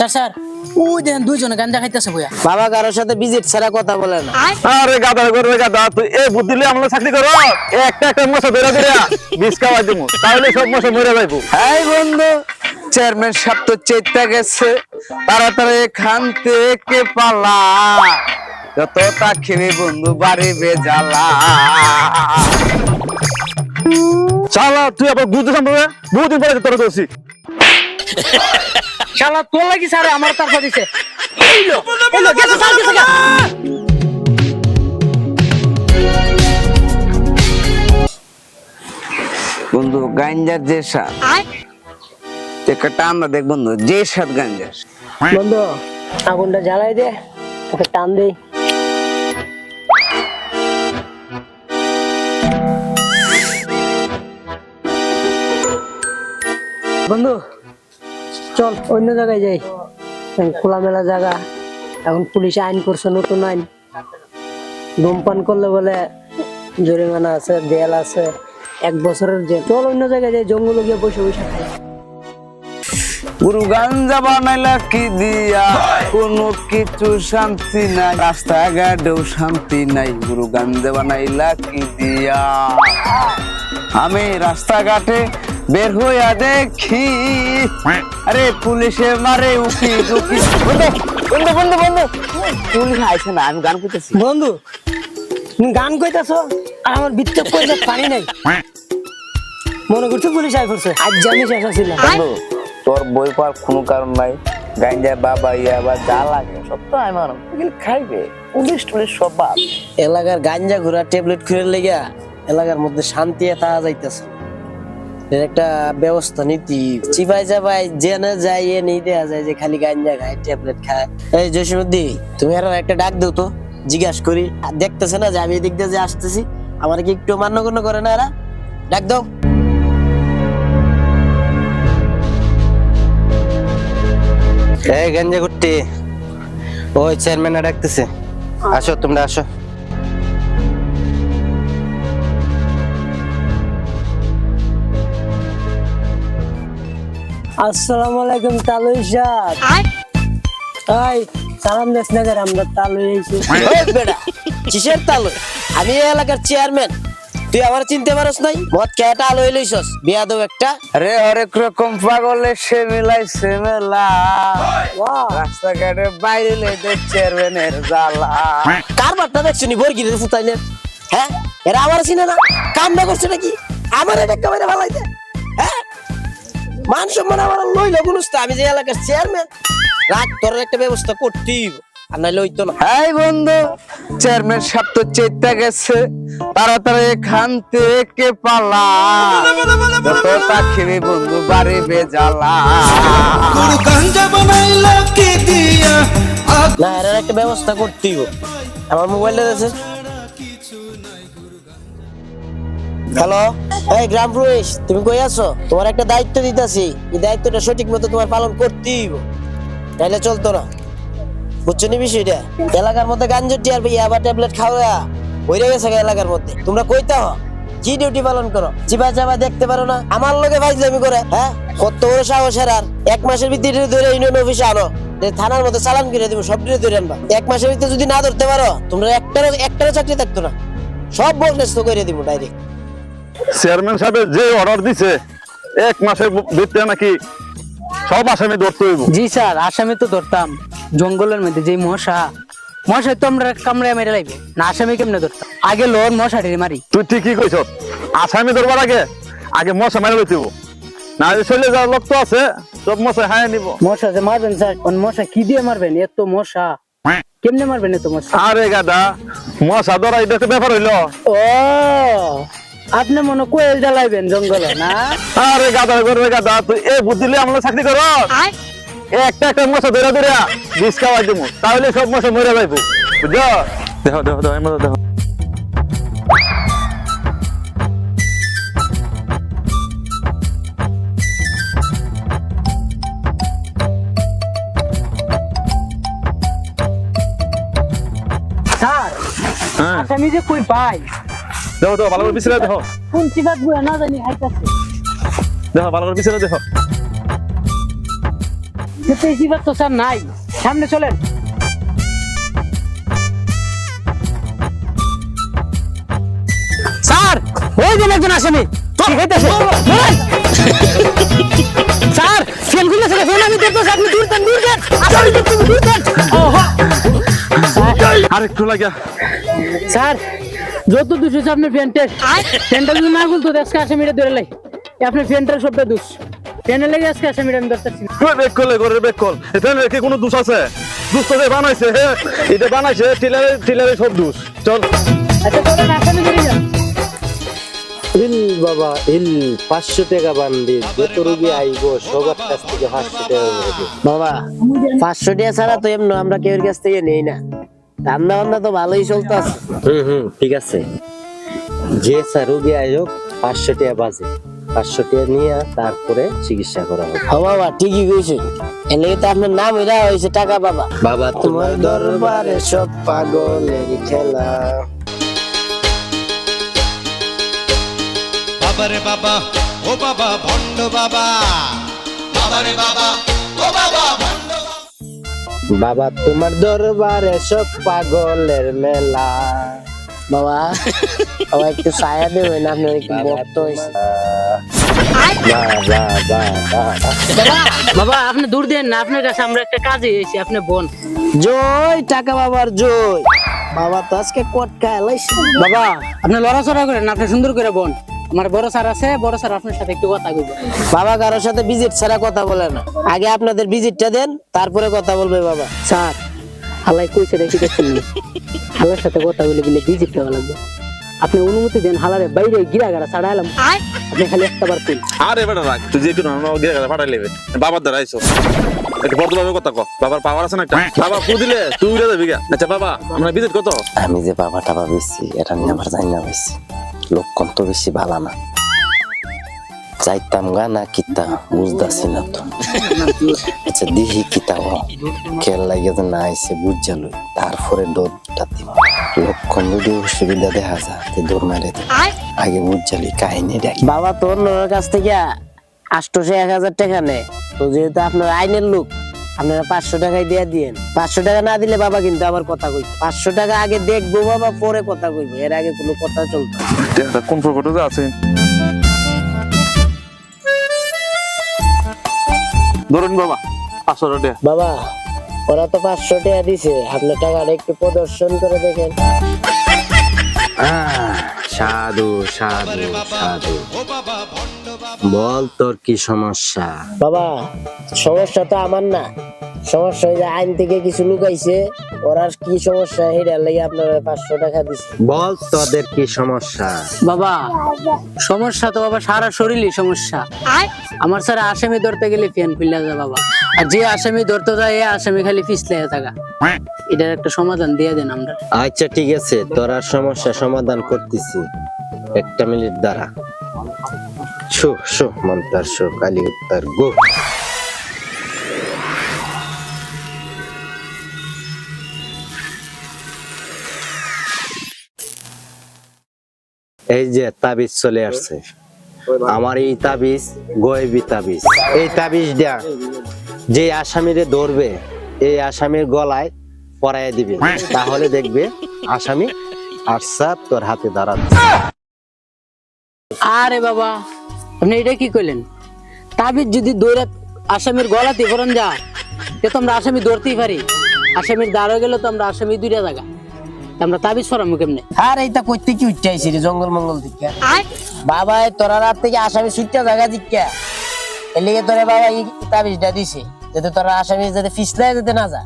Sir sir. ওই দেখেন দুইজনে গাঞ্জা খাইতেছে বইয়া। বাবা কারোর সাথে ভিজিট ছাড়া কথা বলে না। আরে গাদা করবে গাদা তুই এই বুদ্ধি লিয়ে আমরা চাকরি করো। একটা একটা মশা ধরে ধরে বিষ খাওয়াই দিমু। তাহলে সব মশা মরে যাইবো। হাই বন্ধু চেয়ারম্যান সাহেব তো চেতা গেছে। তাড়াতাড়ি এখান থেকে পালা। যত তাকিনি বন্ধু বাড়ি বেজালা। শালা তুই আবার বুদ্ধি সম্পর্কে বহুদিন পরে তোর দোষী। শালা তোর লাগি স্যার আমার তারপর দিছে। এইলো এইলো গেছে স্যার গেছে বন্ধু গাঞ্জার যে একটা টান না দেখ বন্ধু যে স্বাদ গাঞ্জার বন্ধু আগুনটা জ্বালাই দে ওকে টান দেই। বন্ধু চল, অন্য জায়গায় যাই। খোলামেলা জায়গা। এখন পুলিশ আইন করছে, নতুন আইন। ধূমপান করলে বলে জরিমানা আছে জেল আছে। এক বছরের জেল। চল, অন্য জায়গায় যাই, জঙ্গলে গিয়ে বসে বসে গুরু গাঞ্জা বানাইলা কি দিয়া? কোনো কিছু শান্তি নাই। রাস্তাঘাটেও শান্তি নাই। গুরু গাঞ্জা বানাইলা কি দিয়া? আমি রাস্তাঘাটে বের হইয়া দেখি। আরে পুলিশে মারে উকি উকি বন্ধু বন্ধু বন্ধু পুলিশ আইছে না আমি গান করতেছি বন্ধু তুমি গান কইতাছো আর আমার বিত্তে কইলে পানি নাই। মনে করছ পুলিশ আই করছে আজ জানি শেষ ছিল বন্ধু তোর বই পাওয়ার কোনো কারণ নাই। গাঞ্জা বাবা ইয়া বা যা লাগে সব তো আমি এগুলো খাইবে পুলিশ টুলিশ সব বাদ। এলাকার গাঞ্জা ঘোরা ট্যাবলেট খুলে লেগা এলাকার মধ্যে শান্তি থাকা যাইতেছে। একটা ব্যবস্থা, নীতি। চিপাই চাপাই জেনে যাই এ নিয়ে দেওয়া যায়, যে খালি গাঞ্জা খায়, ট্যাবলেট খায়। এই জসীমুদ্দি তুমি আর একটা ডাক দাও তো, জিজ্ঞাসা করি। দেখতেছে না যে আমি এদিক দিয়ে যে আসতেছি, আমার কি একটু মান্য গণ্য করে না এরা? ডাক দাও। এই গঞ্জা কুট্টি, ওই চেয়ারম্যান ডাকতেছে। আসো, তোমরা আসো। আসসালামু আলাইকুম তালুই সাহেব এই সালাম দেশ নগর আমরা তালুই আইছি। বেটা কিসের তালু আমি এই এলাকার চেয়ারম্যান তুই আমার চিনতে পারস নাই? মদ খেয়াটা আলো লইছস। বিয়া দেব একটা। আরে হরেক রকম পাগলে সে মিলাই সে মেলা রাস্তাঘাটে বাইরে লেদে চেয়ারম্যানের জ্বালা। কার বাট্টা দেখছ নি? বর্গিরের ফুতাইলে হ্যাঁ? এরা আমার চিনে না। কাম না করছে নাকি? আমার এটা কামাইরে ভালাইতে হ্যাঁ? মান সম্মান আমার লইল গুনুস্তা আমি যে এলাকার চেয়ারম্যান রাখ তোর একটা ব্যবস্থা করতেই আর নাইলে হইতো না। হাই বন্ধু চেয়ারম্যান সাহেব তো চেতা গেছে তাড়াতাড়ি এখান থেকে পালা। যত তাকিনি বন্ধু বাড়ি বেজালা। গুরু গাঞ্জা বানাইলা কি দিয়া? না এর একটা ব্যবস্থা করতেই। আমার মোবাইলটা আছে হ্যালো এই গ্রাম পুলিশ তুমি কই আছো? তোমার একটা দায়িত্ব দিতেছি। এই দায়িত্বটা সঠিক মতো তোমার পালন করতেই হইব। তাইলে চলতো না। বুঝছ নি বিষয়টা? এলাকার মধ্যে গাঞ্জটি আর ইয়াবা ট্যাবলেট খাওয়া হইরে গেছে এলাকার মধ্যে। তোমরা কইতা হ কি ডিউটি পালন করো? চিপা চাপা দেখতে পারো না? আমার লগে ফাইজলামি করে হ্যাঁ? কত বড় সাহসের আর। এক মাসের ভিতরে ধরে ইউনিয়ন অফিসে আনো। থানার মধ্যে চালান করে দিব, সব ডিউটি ধরে আনবা। এক মাসের ভিতরে যদি না ধরতে পারো, তোমরা একটারও একটারও চাকরি থাকতো না। সব বকনেস তো করে দিব ডাইরেক্ট চেয়ারম্যান সাহেব যে অর্ডার দিছে এক মাসের ভিতরে নাকি সব আসামি ধরতে হইব। জি স্যার আসামি তো ধরতাম জঙ্গলের মধ্যে যে মশা। মশা তো আমরা কামড়ে মেরে লাগবে না আসামি কেমনে ধরতাম? আগে লোর মশাটি মারি। তুই ঠিকই কইছ আসামি ধরবার আগে আগে মশা মারা লইতে হইব। না যে চলে যাওয়ার লোক তো আছে সব মশা হায় নিব। মশা যে মারবেন স্যার কোন মশা কি দিয়ে মারবেন? এত মশা। কেমনে মারবেন এত মশা? আরে গাদা মশা ধরা এটা তো ব্যাপার হইল। ও! আপনি মনে কোয়েল জ্বালাইবেন জঙ্গলে না? আরে গাদা করবে গাদা তুই এই বুদ্ধি লিয়ে আমরা চাকরি করো একটা একটা মশা ধরে ধরে বিষ খাওয়াই দিব তাহলে সব মশা মরে যাইব বুঝছ? দেখো দেখো দেখো এমন দেখো স্যার হ্যাঁ। আসামি যে কই পাই? দেখো দেখো ভালো করে পিছনে দেখো কোন চিকাত বুয়া না জানি হাইতাছে দেখো ভালো করে পিছনে দেখো কিন্তু এই তো স্যার নাই। সামনে চলেন। স্যার ওই দিন একজন আসেনি ঠিক হইতেছে স্যার ফেল খুলে সেটা ফেল আমি দেখব আপনি দূর দেন দূর দেন দেখতে দূর দেন ওহো। আর একটু লাগিয়া। স্যার যত দুষ হচ্ছে আপনার ফ্যানটের ফ্যানটা যদি না খুলতো আজকে আসামিটা ধরে লাই। আপনার ফ্যানটার সবটা দুষ। ফ্যানের লেগে আজকে আমি বেক করলে করে বেক কর। এখানে কি কোনো দোষ আছে? দোষ তো বানাইছে হে? এটা বানাইছে টিলারে টিলারে সব দোষ। চল। আচ্ছা যান। ইল বাবা ইল পাঁচশো টাকা বান্দি। যত রুগী আইব সবার কাছ থেকে পাঁচশো টাকা বাবা পাঁচশো টাকা ছাড়া তো এমন আমরা কেউ কাছ থেকে নেই না। রান্না বান্না তো ভালোই চলতে আছে হুম হুম ঠিক আছে। যে স্যার রুগী আয়োগ পাঁচশো টাকা বাজে। পাঁচশো টাকা নিয়ে তারপরে চিকিৎসা করা হবে। হ বাবা ঠিকই কইছে এলে তো আপনার নাম এরা হয়েছে টাকা বাবা। বাবা তোমার দরবারে সব পাগলের খেলা। বাবারে বাবা ও বাবা ভণ্ড বাবা। বাবারে বাবা ও বাবা ভণ্ড বাবা তোমার দরবারে সব পাগলের মেলা। বাবা বাবা একটু ছায়া দেবেন আপনার একটু হয়েছে বা বাবা বাবা আপনি দূর দেন না আপনার কাছে আমরা একটা কাজে এসেছি আপনি বোন। জয় টাকা বাবার জয়। বাবা তো আজকে কটকা এলাইছে। বাবা আপনি লড়াচড়া করেন আপনি সুন্দর করে বোন। আমার বড় স্যার আছে বড় স্যার আপনার সাথে একটু কথা কইব বাবা কারোর সাথে ভিজিট ছাড়া কথা বলে না। আগে আপনাদের ভিজিটটা দেন তারপরে কথা বলবে বাবা। স্যার হালাই কইছে হালার সাথে কথা বলে গেলে ভিজিট দেওয়া লাগবে। আপনি অনুমতি দেন হালারে বাইরে গিরা গাড়া ছাড়া এলাম। আপনি খালি একটা বার কইন। আরে বেটা রাখ তুই যে কোনো গিয়ে গেলে ফাটাই লেবে। বাবার দ্বারা আইসো একটু বড় ভাবে কথা কো বাবার পাওয়ার আছে না একটা? বাবা পু দিলে তুই উড়ে যাবি গা। আচ্ছা বাবা আমরা ভিজিট কত? আমি যে বাবা টাবা বেশি এটা নিয়ে আমার জানি না বেশি লক্ষণ তো বেশি ভালো না যাইতাম গা না কিতা বুঝতেছি না তো আচ্ছা দিহি কিতা খেল লাগে যে না আইসে বুঝালো তারপরে দৌড়টা দিব লক্ষণ যদি অসুবিধা দেখা যায় তে দৌড় মারে আগে বুঝালি কাহিনী দেখি বাবা তো অন্যের কাছ থেকে আটশোশো এক হাজার টাকা নেয় তো যেহেতু আপনার আইনের লোক আপনারা পাঁচশো টাকায় দিয়ে দিয়েন। পাঁচশো টাকা না দিলে বাবা কিন্তু আবার কথা কই পাঁচশো টাকা আগে দেখব বাবা পরে কথা কইবো। এর আগে কোনো কথা চলতো কোন প্রকটে আছে? ধরুন বাবা পাঁচশো টাকা বাবা ওরা তো পাঁচশো টাকা দিছে। আপনার টাকাটা একটু প্রদর্শন করে দেখেন। সাধু সাধু সাধু। বাবা বল তোর কি সমস্যা? বাবা সমস্যা তো আমার না। সমস্যা হয়ে আইন থেকে কিছু লুকাইছে। ওরা কি সমস্যা? সেটার লেগে আপনারা পাঁচশো টাকা দিছে। বল তোদের কি সমস্যা? বাবা সমস্যা তো বাবা সারা শরীরই সমস্যা। আমার স্যার আসামি ধরতে গেলে ফ্যান খুললে যায় বাবা। আর যে আসামি ধরতে যায় এ আসামি খালি পিছলে থাকা। এটার একটা সমাধান দিয়ে দেন আমরা। আচ্ছা ঠিক আছে। তোরা সমস্যা সমাধান করতেছি। একটা মিনিট দ্বারা শো শো মন্তার শো কালী উত্তর গো। এই যে তাবিজ চলে আসছে। আমার এই তাবিজ, গয়েবি তাবিজ। এই তাবিজ দেয়া যে আসামিরে ধরবে, এই আসামির গলায় পরাইয়া দিবে। তাহলে দেখবে আসামি আচ্ছা তোর হাতে দাঁড়াচ্ছে। আরে বাবা। আপনি এটা কি করলেন তাবিজ যদি দৌড়া আসামির গলাতে ফোরন যা তে তো আমরা আসামি ধরতেই পারি। আসামির দাঁড়ো গেলে তো আমরা আসামি দুইটা জায়গা। আমরা তাবিজ ফরামু কেমনে? আর এইটা কইতে কি উঠতে রে জঙ্গল মঙ্গল থেকে বাবা এই তোরা রাত থেকে আসামি সুইটা জায়গা দিকা। এর লেগে তোরে বাবা এই তাবিজটা দিছে যাতে তোরা আসামি যাতে ফিসলায় যেতে না যা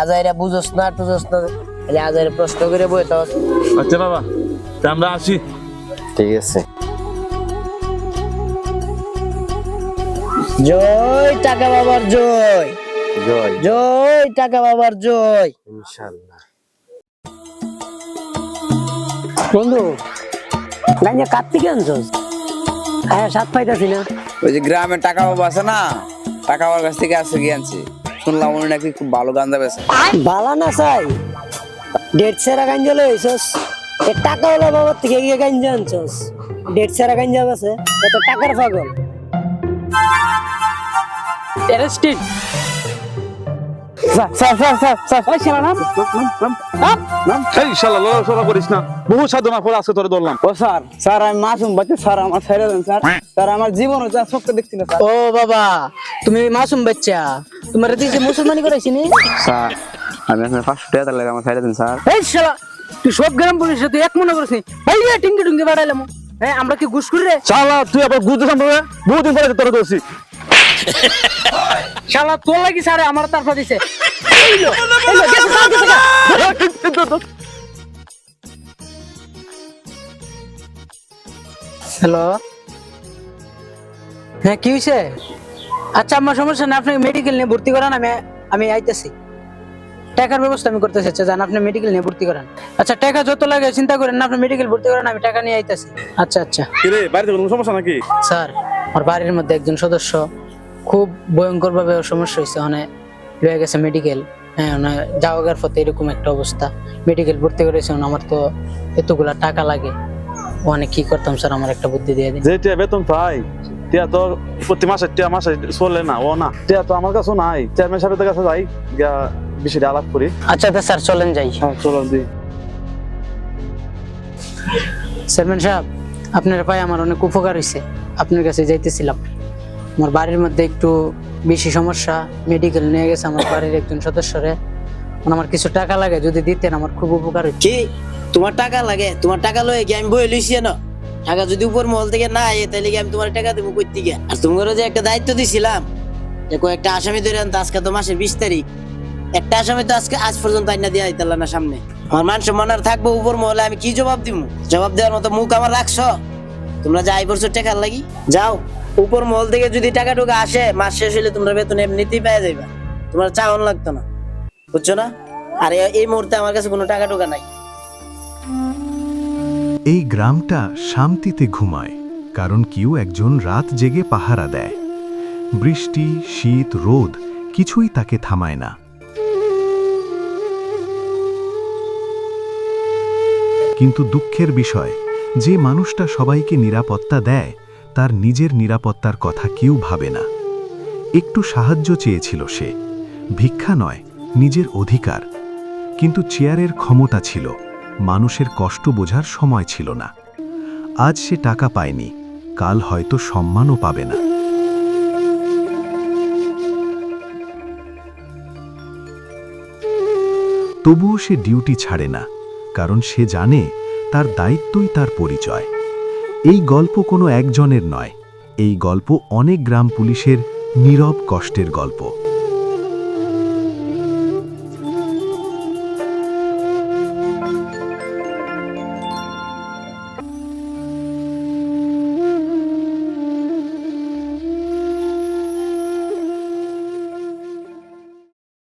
আজাইরা বুঝোস না টুঝোস না খালি আজাইরা প্রশ্ন করে বই তো আচ্ছা বাবা আমরা আসি। ঠিক আছে। জয় টাকা বাবার জয়। জয়। জয় টাকা বাবার জয়। ইনশাল্লাহ। বন্ধু গাঞ্জা কার থেকে আনছস হ্যাঁ সাত পাইতাছি না। ওই যে গ্রামে টাকা বাবা আছে না টাকা বাবার কাছ থেকে আসে গিয়ে আনছি? শুনলাম উনি নাকি খুব ভালো গান্দা বেছে বালা না চাই। ডেট সেরা গাঞ্জা লইছস এ টাকা হলো বাবার থেকে গিয়ে গাঞ্জা আনছস। ডেট সেরা গাঞ্জা আছে এত টাকার পাগল। না। বহু সাধনা করে আজকে তোরে ধরলাম। ও স্যার স্যার আমি মাসুম বাচ্চা স্যার আমার ছেড়ে দেন স্যার। স্যার আমার জীবন হচ্ছে সত্য দেখছি না ও বাবা তুমি মাসুম বাচ্চা। তোমার দিয়েছে মুসলমানি করাইছি নি? স্যার আমি আপনার পাঁচশো টাকা লাগে আমার ছেড়ে দেন স্যার। এই শালা তুই সব গ্রাম পুলিশে তুই এক মনে করিস ভাই রে টিঙ্গি টুঙ্গি বাড়াইলাম। হ্যাঁ আমরা কি ঘুষ করি রে? শালা তুই আবার গুজে বহুদিন পরে তোরে ধরছি। শালা তোর লাগি স্যার আমার তারপর দিছে। হ্যালো হ্যাঁ কি হয়েছে আচ্ছা আমার সমস্যা না আপনাকে মেডিকেল নিয়ে ভর্তি করান আমি আমি আইতেছি। টাকার ব্যবস্থা আমি করতেছি আচ্ছা জান আপনি মেডিকেল নিয়ে ভর্তি করান। আচ্ছা টাকা যত লাগে চিন্তা করেন না আপনি মেডিকেল ভর্তি করান আমি টাকা নিয়ে আইতেছি। আচ্ছা আচ্ছা। বাড়িতে কোনো সমস্যা নাকি? স্যার আমার বাড়ির মধ্যে একজন সদস্য। খুব ভয়ঙ্কর ভাবে সমস্যা হয়েছে মানে লয়ে গেছে মেডিকেল হ্যাঁ মানে যাওয়ার পথে এরকম একটা অবস্থা। মেডিকেল ভর্তি করেছে আমার তো এতগুলা টাকা লাগে। ওখানে কি করতাম স্যার আমার একটা বুদ্ধি দিয়ে দিন। যে টিয়া বেতন পাই টিয়া তো প্রতি মাসে টিয়া মাসে চলে না ও না। টিয়া তো আমার কাছে নাই। চেয়ারম্যান সাহেবের কাছে যাই গিয়া বিষয়টা আলাপ করি। আচ্ছা তো স্যার চলেন যাই। হ্যাঁ চলো দি চেয়ারম্যান সাহেব আপনার পায়ে আমার অনেক উপকার হয়েছে। আপনার কাছে যাইতেছিলাম। আমার বাড়ির মধ্যে একটু বেশি সমস্যা মেডিকেল নিয়ে গেছে আমার বাড়ির একজন সদস্যরে। আমার কিছু টাকা লাগে, যদি দিতেন আমার খুব উপকার কি? তোমার টাকা লাগে? তোমার টাকা লয়ে কি আমি বই লইছি না টাকা যদি উপর মহল থেকে না আয়ে তাহলে কি আমি তোমার টাকা দেবো কই থেকে আর তোমার যে একটা দায়িত্ব দিছিলাম, যে কয়েকটা আসামি ধরে আনতে, আজকে তো মাসের বিশ তারিখ। একটা আসামি তো আজকে, আজ পর্যন্ত আইনা দিয়ে আইতাল না সামনে। আমার মান সম্মান আর থাকব উপর মহলে, আমি কি জবাব দিব জবাব দেওয়ার মতো মুখ আমার রাখছো? তোমরা যাই বলছো, টাকার লাগি। যাও। উপর মহল থেকে যদি টাকা টুকা আসে, মাস শেষ হলে তোমরা বেতন এমনিতেই পেয়ে যাইবা। তোমার চাওয়ান লাগতো না। বুঝছ না? আর এই মুহূর্তে আমার কাছে কোনো টাকা টুকা নাই। এই গ্রামটা শান্তিতে ঘুমায়, কারণ কেউ একজন রাত জেগে পাহারা দেয়। বৃষ্টি, শীত, রোদ, কিছুই তাকে থামায় না। কিন্তু দুঃখের বিষয়, যে মানুষটা সবাইকে নিরাপত্তা দেয় তার নিজের নিরাপত্তার কথা কেউ ভাবে না। একটু সাহায্য চেয়েছিল সে। ভিক্ষা নয়, নিজের অধিকার। কিন্তু চেয়ারের ক্ষমতা ছিল, মানুষের কষ্ট বোঝার সময় ছিল না। আজ সে টাকা পায়নি, কাল হয়তো সম্মানও পাবে না। তবুও সে ডিউটি ছাড়ে না, কারণ সে জানে তার দায়িত্বই তার পরিচয়। এই গল্প কোনো একজনের নয়। এই গল্প অনেক গ্রাম পুলিশের নীরব কষ্টের গল্প।